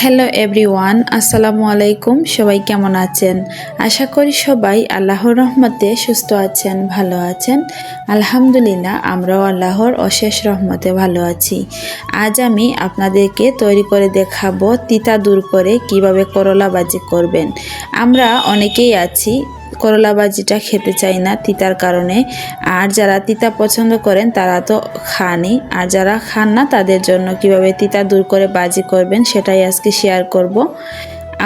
Hello everyone, আসসালামু আলাইকুম। সবাই কেমন আছেন? আশা করি সবাই আল্লাহর রহমতে সুস্থ আছেন, ভালো আছেন। আলহামদুলিল্লাহ, আমরাও আল্লাহর অশেষ রহমতে ভালো আছি। আজ আমি আপনাদেরকে তৈরি করে দেখাবো তিতা দূর করে কীভাবে করলা বাজি করবেন। আমরা অনেকেই আছি করলা ভাজিটা খেতে চাই না তিতার কারণে। আর যারা তিতা পছন্দ করেন, তারা তো খানই। আর যারা খান না, তাদের জন্য কীভাবে তিতা দূর করে বাজি করবেন, সেটাই আজকে শেয়ার করব।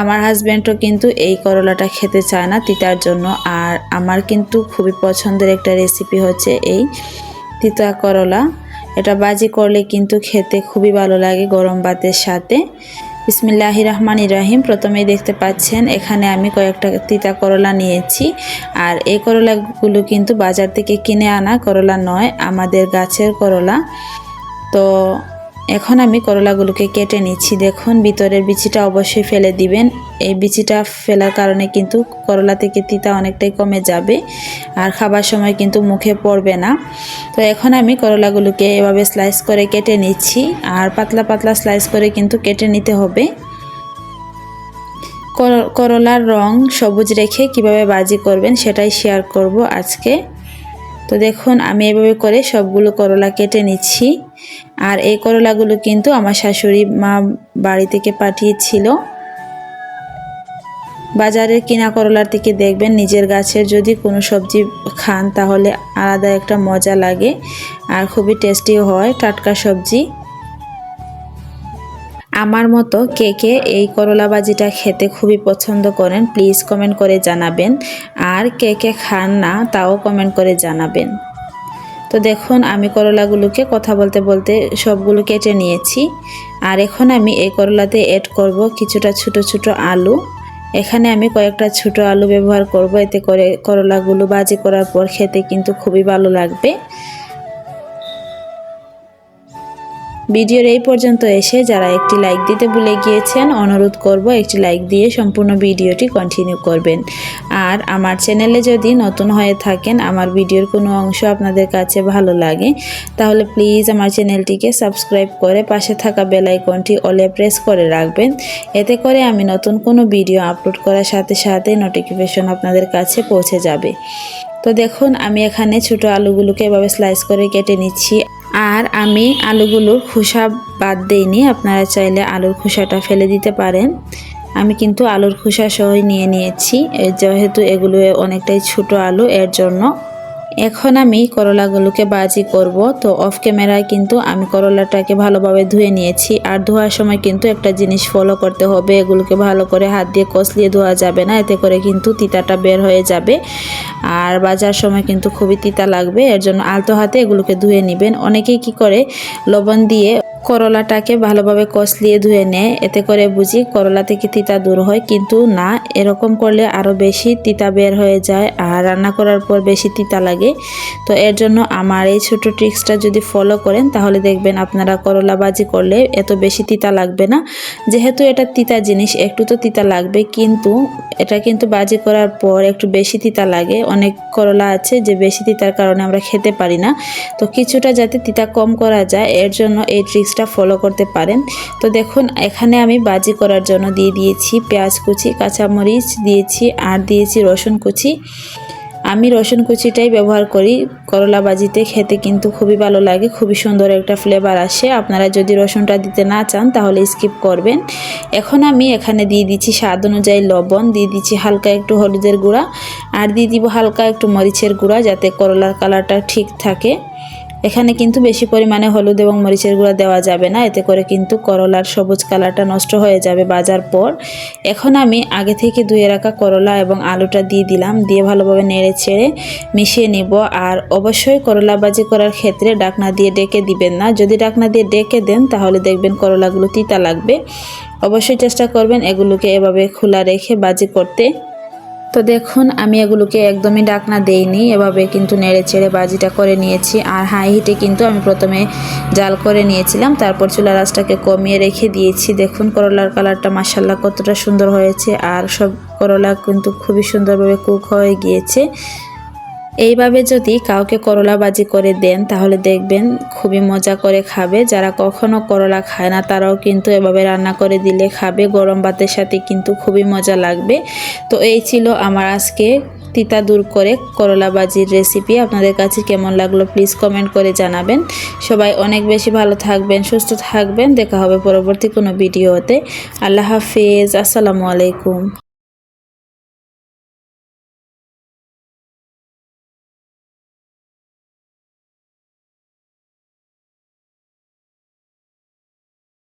আমার হাজব্যান্ডও কিন্তু এই করলাটা খেতে চায় না তিতার জন্য। আর আমার কিন্তু খুবই পছন্দের একটা রেসিপি হচ্ছে এই তিতা করলা। এটা বাজি করলে কিন্তু খেতে খুবই ভালো লাগে গরম ভাতের সাথে। বিসমিল্লাহ রহমান ইরাহিম প্রথমেই দেখতে পাচ্ছেন, এখানে আমি কয়েকটা তিতা করলা নিয়েছি। আর এই করলাগুলো কিন্তু বাজার থেকে কিনে আনা করলা নয়, আমাদের গাছের করলা। তো এখন আমি করলাগুলোকে কেটে নিচ্ছি। দেখুন, ভিতরের বিচিটা অবশ্যই ফেলে দিবেন। এই বিচিটা ফেলার কারণে কিন্তু করলা থেকে তিতা অনেকটাই কমে যাবে আর খাবার সময় কিন্তু মুখে পড়বে না। তো এখন আমি করলাগুলোকে এভাবে স্লাইস করে কেটে নিচ্ছি আর পাতলা পাতলা স্লাইস করে কিন্তু কেটে নিতে হবে। করলার রং সবুজ রেখে কীভাবে বাজি করবেন সেটাই শেয়ার করব আজকে। তো দেখুন, আমি এভাবে করে সবগুলো করলা কেটে নিচ্ছি। আর এই করলাগুলো কিন্তু আমার শাশুড়ি মা বাড়ি থেকে পাঠিয়েছিল। বাজারের কিনা করলার থেকে দেখবেন নিজের গাছের যদি কোনো সবজি খান তাহলে আলাদা একটা মজা লাগে আর খুবই টেস্টিও হয় টাটকা সবজি। আমার মতো কে কে এই করলা বাজিটা খেতে খুবই পছন্দ করেন প্লিজ কমেন্ট করে জানাবেন। আর কে কে খান না তাও কমেন্ট করে জানাবেন। তো দেখুন, আমি করলাগুলোকে কথা বলতে বলতে সবগুলো কেটে নিয়েছি। আর এখন আমি এই করলাতে এড করব কিছুটা ছোট ছোট আলু। এখানে আমি কয়েকটা ছোট আলু ব্যবহার করব। এতে করে করলাগুলো বাজি করার পর খেতে কিন্তু খুবই ভালো লাগবে। ভিডিওর এই পর্যন্ত এসে যারা একটি লাইক দিতে ভুলে গিয়েছেন, অনুরোধ করব একটি লাইক দিয়ে সম্পূর্ণ ভিডিওটি কন্টিনিউ করবেন। আর আমার চ্যানেলে যদি নতুন হয়ে থাকেন, আমার ভিডিওর কোনো অংশ আপনাদের কাছে ভালো লাগে, তাহলে প্লিজ আমার চ্যানেলটিকে সাবস্ক্রাইব করে পাশে থাকা বেলাইকনটি অলে প্রেস করে রাখবেন। এতে করে আমি নতুন কোনো ভিডিও আপলোড করার সাথে সাথে নোটিফিকেশন আপনাদের কাছে পৌঁছে যাবে। তো দেখুন, আমি এখানে ছোটো আলুগুলোকে এভাবে স্লাইস করে কেটে নিচ্ছি। আর আমি আলুগুলোর খোসা বাদ দিইনি, আপনারা চাইলে আলুর খোসাটা ফেলে দিতে পারেন। আমি কিন্তু আলুর খোসা সহ নিয়ে নিয়েছি, যেহেতু এগুলো অনেকটাই ছোট আলু, এর জন্য এখন আমি করলাগুলোকে বাজি করব। তো অফ ক্যামেরায় কিন্তু আমি করলাটাকে ভালোভাবে ধুয়ে নিয়েছি। আর ধোয়ার সময় কিন্তু একটা জিনিস ফলো করতে হবে। এগুলোকে ভালো করে হাত দিয়ে কষলিয়ে ধোয়া যাবে না। এতে করে কিন্তু তিতাটা বের হয়ে যাবে। আর বাজার সময় কিন্তু খুবই তিতা লাগবে। এর জন্য আলতো হাতে এগুলোকে ধুয়ে নেবেন। অনেকেই কি করে, লবণ দিয়ে করলাটাকে ভালোভাবে কষলিয়ে ধুয়ে নেয়। এতে করে বুঝি করলা থেকে তিতা দূর হয়। কিন্তু না, এরকম করলে আরও বেশি তিতা বের হয়ে যায় আর রান্না করার পর বেশি তিতা লাগে। তো এর জন্য আমার এই ছোট ট্রিক্সটা যদি ফলো করেন, তাহলে দেখবেন আপনারা করলা বাজি করলে এত বেশি তিতা লাগবে না। যেহেতু এটা তিতা জিনিস, একটু তো তিতা লাগবে। কিন্তু এটা কিন্তু বাজি করার পর একটু বেশি তিতা লাগে। অনেক করলা আছে যে বেশি তিতার কারণে আমরা খেতে পারি না। তো কিছুটা যাতে তিতা কম করা যায়, এর জন্য এই ট্রিক্স টিপসটা ফলো করতে পারেন। তো দেখুন, এখানে আমি বাজি করার জন্য দিয়ে দিয়েছি পেঁয়াজ কুচি, কাঁচামরিচ দিয়েছি আর দিয়েছি রসুন কুচি। আমি রসুন কুচিটাই ব্যবহার করি, করলা বাজিতে খেতে কিন্তু খুবই ভালো লাগে, খুবই সুন্দর একটা ফ্লেভার আসে। আপনারা যদি রসুনটা দিতে না চান, তাহলে স্কিপ করবেন। এখন আমি এখানে দিয়ে দিচ্ছি স্বাদ অনুযায়ী লবণ, দিয়ে দিচ্ছি হালকা একটু হলুদের গুঁড়া, আর দিয়ে দিব হালকা একটু মরিচের গুঁড়া যাতে করলার কালারটা ঠিক থাকে। এখানে কিন্তু বেশি পরিমাণে হলুদ এবং মরিচের গুঁড়া দেওয়া যাবে না। এতে করে কিন্তু করলার সবুজ কালারটা নষ্ট হয়ে যাবে বাজার পর। এখন আমি আগে থেকে ধুয়ে রাখা করলা এবং আলুটা দিয়ে দিলাম, দিয়ে ভালোভাবে নেড়ে ছেড়ে মিশিয়ে নিব। আর অবশ্যই করলা বাজি করার ক্ষেত্রে ডাকনা দিয়ে ডেকে দিবেন না। যদি ডাকনা দিয়ে ডেকে দেন, তাহলে দেখবেন করলাগুলো তিতা লাগবে। অবশ্যই চেষ্টা করবেন এগুলোকে এভাবে খোলা রেখে বাজি করতে। তো দেখুন, আমি এগুলোকে একদমই ডাকনা দেইনি। এভাবে কিন্তু নেড়ে চেড়ে বাজিটা করে নিয়েছি। আর হাই হিটে কিন্তু আমি প্রথমে জাল করে নিয়েছিলাম। তারপর চুলা রাসটাকে কমিয়ে রেখে দিয়েছি। দেখুন, করলার কালারটা মাসাল্লাহ কতটা সুন্দর হয়েছে। আর সব করলা কিন্তু খুবই সুন্দরভাবে কুক হয়ে গিয়েছে। এইভাবে যদি কাউকে করলা ভাজি করে দেন, তাহলে দেখবেন খুবই মজা করে খাবে। যারা কখনো করলা খায় না, তারাও কিন্তু এভাবে রান্না করে দিলে খাবে। গরম ভাতের সাথে কিন্তু খুবই মজা লাগবে। তো এই ছিল আমার আজকে তিতা দূর করে করলা ভাজির রেসিপি আপনাদের কাছে কেমন লাগল প্লিজ কমেন্ট করে জানাবেন। সবাই অনেক বেশি ভালো থাকবেন, সুস্থ থাকবেন। দেখা হবে পরবর্তী কোনো ভিডিওতে। আল্লাহ হাফিজ। আসসালামু আলাইকুম।